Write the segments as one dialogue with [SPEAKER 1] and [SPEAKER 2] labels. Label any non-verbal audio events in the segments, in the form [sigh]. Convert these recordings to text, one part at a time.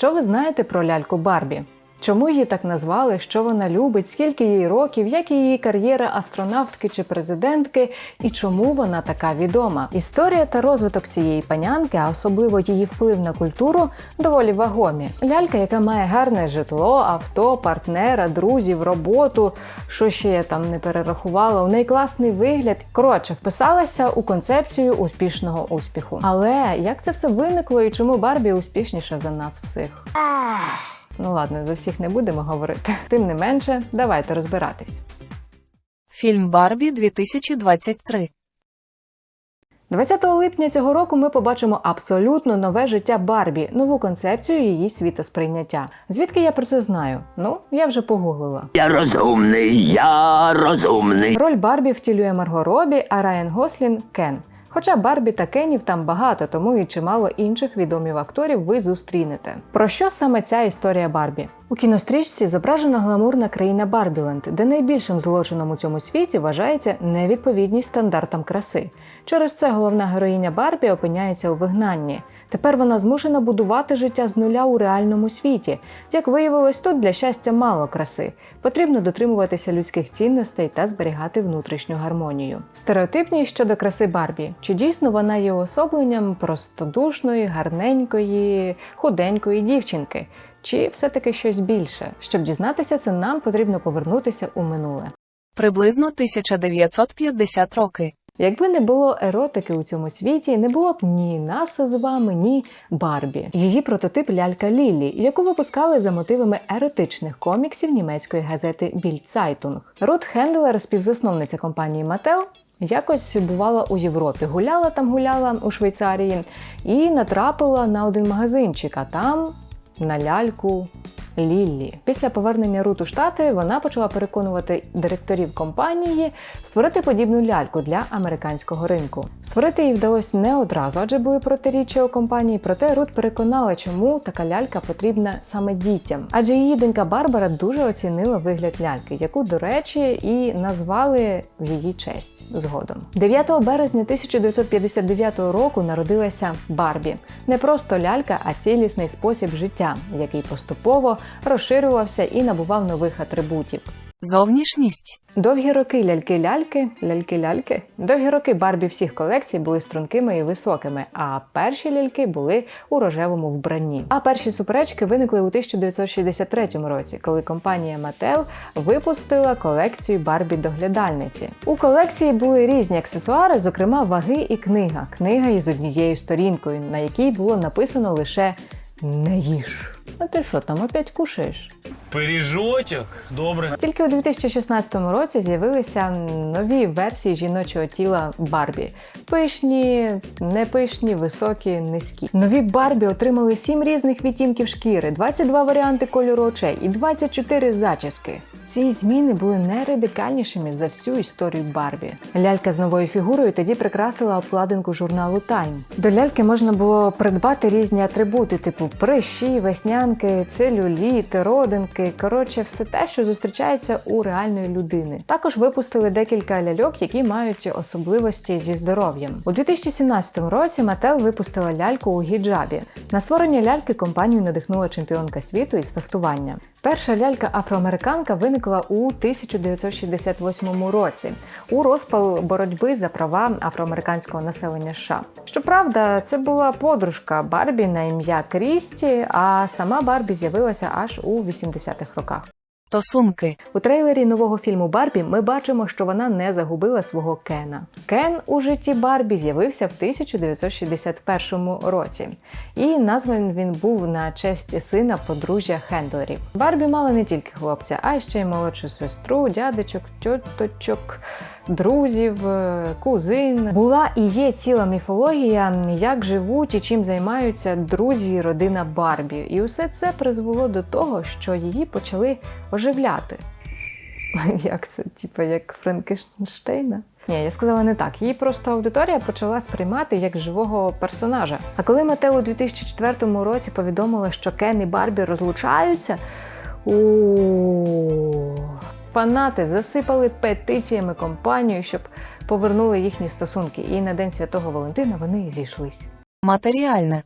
[SPEAKER 1] Що ви знаєте про ляльку Барбі? Чому її так назвали? Що вона любить? Скільки їй років? Як її кар'єра астронавтки чи президентки? І чому вона така відома? Історія та розвиток цієї панянки, а особливо її вплив на культуру, доволі вагомі. Лялька, яка має гарне житло, авто, партнера, друзів, роботу, що ще я там не перерахувала. У неї класний вигляд. Коротше, вписалася у концепцію успішного успіху. Але як це все виникло і чому Барбі успішніша за нас всіх? Ну ладно, за всіх не будемо говорити. Тим не менше, давайте розбиратись.
[SPEAKER 2] Фільм Барбі 2023.
[SPEAKER 1] 20 липня цього року ми побачимо абсолютно нове життя Барбі, нову концепцію її світосприйняття. Звідки я про це знаю? Ну, я вже погуглила.
[SPEAKER 3] Я розумний, я розумний.
[SPEAKER 1] Роль Барбі втілює Марго Робі, а Райан Гослін Кен. Хоча Барбі та Кенів там багато, тому і чимало інших відомів акторів ви зустрінете. Про що саме ця історія Барбі? У кінострічці зображена гламурна країна Барбіленд, де найбільшим злочином у цьому світі вважається невідповідність стандартам краси. Через це головна героїня Барбі опиняється у вигнанні. Тепер вона змушена будувати життя з нуля у реальному світі. Як виявилось, тут для щастя мало краси. Потрібно дотримуватися людських цінностей та зберігати внутрішню гармонію. Стереотипність щодо краси Барбі. Чи дійсно вона є уособленням простодушної, гарненької, худенької дівчинки? Чи все-таки щось більше? Щоб дізнатися це, нам потрібно повернутися у минуле.
[SPEAKER 2] Приблизно 1950 роки.
[SPEAKER 1] Якби не було еротики у цьому світі, не було б ні нас з вами, ні Барбі. Її прототип лялька Лілі, яку випускали за мотивами еротичних коміксів німецької газети Zeitung. Рут Хенделер, співзасновниця компанії Mattel, Якось бувала у Європі, гуляла там, гуляла у Швейцарії і натрапила на один магазинчик, а там на ляльку Ліллі. Після повернення Рут у Штати вона почала переконувати директорів компанії створити подібну ляльку для американського ринку. Створити її вдалося не одразу, адже були протиріччя у компанії. Проте Рут переконала, чому така лялька потрібна саме дітям. Адже її донька Барбара дуже оцінила вигляд ляльки, яку, до речі, і назвали в її честь згодом. 9 березня 1959 року народилася Барбі. Не просто лялька, а цілісний спосіб життя, який поступово розширювався і набував нових атрибутів.
[SPEAKER 2] Зовнішність.
[SPEAKER 1] Довгі роки ляльки-ляльки, ляльки-ляльки. Довгі роки Барбі всіх колекцій були стрункими і високими, а перші ляльки були у рожевому вбранні. А перші суперечки виникли у 1963 році, коли компанія Mattel випустила колекцію Барбі доглядальниці. У колекції були різні аксесуари, зокрема ваги і книга. Книга із однією сторінкою, на якій було написано лише не їж. А ти що там опять кушаєш?
[SPEAKER 4] Пиріжочок? Добре.
[SPEAKER 1] Тільки у 2016 році з'явилися нові версії жіночого тіла Барбі: пишні, непишні, високі, низькі. Нові Барбі отримали 7 різних відтінків шкіри, 22 варіанти кольору очей і 24 зачіски. Ці зміни були найрадикальнішими за всю історію Барбі. Лялька з новою фігурою тоді прикрасила обкладинку журналу Time. До ляльки можна було придбати різні атрибути, типу прищі, веснянки, целюліт, родинки. Коротше, все те, що зустрічається у реальної людини. Також випустили декілька ляльок, які мають особливості зі здоров'ям. У 2017 році Mattel випустила ляльку у гіджабі. На створення ляльки компанію надихнула чемпіонка світу із фехтування. Перша лялька афроамериканка виникла у 1968 році у розпал боротьби за права афроамериканського населення США. Щоправда, це була подружка Барбі на ім'я Крісті, а сама Барбі з'явилася аж у 80-х роках.
[SPEAKER 2] Стосунки.
[SPEAKER 1] У трейлері нового фільму Барбі ми бачимо, що вона не загубила свого Кена. Кен у житті Барбі з'явився в 1961 році, і названий він був на честь сина подружжя Хендлерів. Барбі мала не тільки хлопця, а ще й молодшу сестру, дядечок, тьоточок. Друзів, е, кузин була і є ціла міфологія, як живуть і чим займаються друзі і родина Барбі. І усе це призвело до того, що її почали оживляти. [laughs] Як це, типу, як Франкенштейна? Ні, я сказала не так. Її просто аудиторія почала сприймати як живого персонажа. А коли Матео у 2004 році повідомила, що Кен і Барбі розлучаються, у фанати засипали петиціями компанію, щоб повернули їхні стосунки. І на День Святого Валентина вони зійшлись.
[SPEAKER 2] Матеріальне.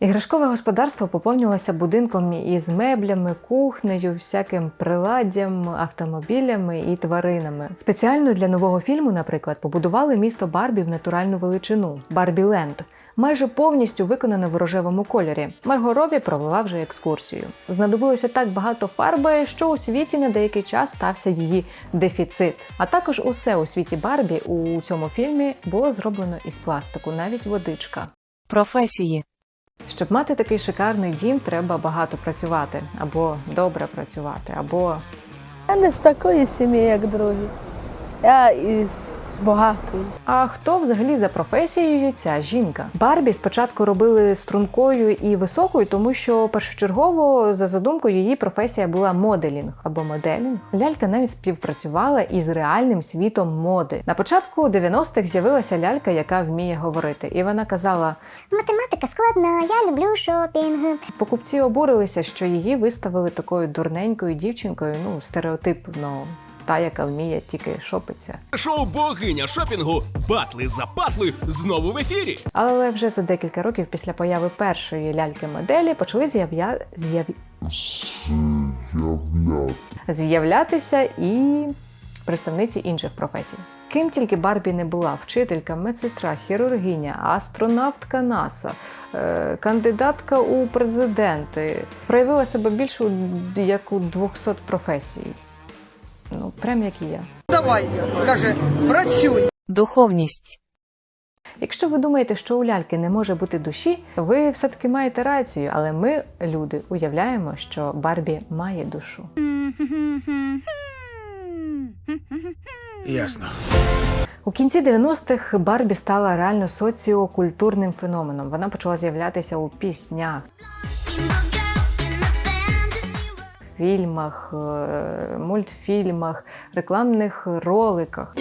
[SPEAKER 1] Іграшкове господарство поповнювалося будинком із меблями, кухнею, всяким приладдям, автомобілями і тваринами. Спеціально для нового фільму, наприклад, побудували місто Барбі в натуральну величину Барбі Ленд. Майже повністю виконане в рожевому кольорі. Марго Робі провела вже екскурсію. Знадобилося так багато фарби, що у світі на деякий час стався її дефіцит. А також усе у світі Барбі у цьому фільмі було зроблено із пластику, навіть водичка.
[SPEAKER 2] Професії.
[SPEAKER 1] Щоб мати такий шикарний дім, треба багато працювати, або добре працювати, або
[SPEAKER 5] Я не з такої сім'ї, як другі. Я із багатої.
[SPEAKER 1] А хто взагалі за професією ця жінка? Барбі спочатку робили стрункою і високою, тому що першочергово за задумкою її професія була моделінг або моделінг. Лялька навіть співпрацювала із реальним світом моди. На початку 90-х з'явилася лялька, яка вміє говорити, і вона казала:
[SPEAKER 6] Математика складна, я люблю шопінг.
[SPEAKER 1] покупці обурилися, що її виставили такою дурненькою дівчинкою, ну стереотипно. Та, яка вміє тільки шопитися.
[SPEAKER 7] Шоу богиня шопінгу Батли за батли знову в ефірі.
[SPEAKER 1] Але вже за декілька років після появи першої ляльки-моделі почали з'яв'я... з'яв... з'являтися і представниці інших професій. Ким тільки Барбі не була: вчителька, медсестра, хірургиня, астронавтка НАСА, е, кандидатка у президенти, проявила себе більше як у 200 професій. Ну, прям як і я.
[SPEAKER 8] Давай, каже, працюй.
[SPEAKER 2] Духовність.
[SPEAKER 1] Якщо ви думаєте, що у ляльки не може бути душі, ви все-таки маєте рацію, але ми, люди, уявляємо, що Барбі має душу.
[SPEAKER 7] Ясно.
[SPEAKER 1] У кінці 90-х Барбі стала реально соціокультурним феноменом. Вона почала з'являтися у піснях, фільмах, е, мультфільмах, рекламних роликах.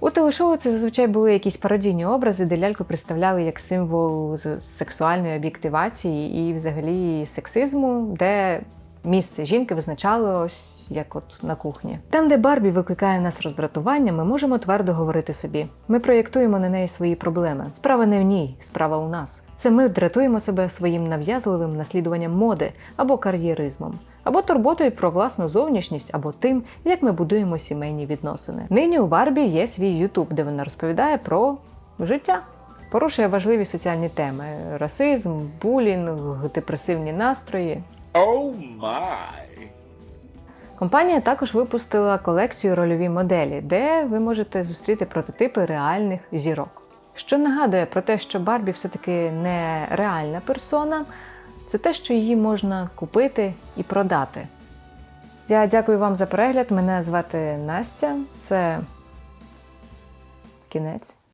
[SPEAKER 1] У телешоу це зазвичай були якісь пародійні образи, де ляльку представляли як символ сексуальної об'єктивації і взагалі сексизму, де місце жінки визначалось як от на кухні. Там, де Барбі викликає в нас роздратування, ми можемо твердо говорити собі. Ми проєктуємо на неї свої проблеми. Справа не в ній, справа у нас. Це ми дратуємо себе своїм нав'язливим наслідуванням моди або кар'єризмом або турботою про власну зовнішність, або тим, як ми будуємо сімейні відносини. Нині у Барбі є свій Ютуб, де вона розповідає про життя. Порушує важливі соціальні теми: расизм, булінг, депресивні настрої. Компанія також випустила колекцію рольові моделі, де ви можете зустріти прототипи реальних зірок. Що нагадує про те, що Барбі все-таки не реальна персона, це те, що її можна купити і продати. Я дякую вам за перегляд. Мене звати Настя. Це кінець.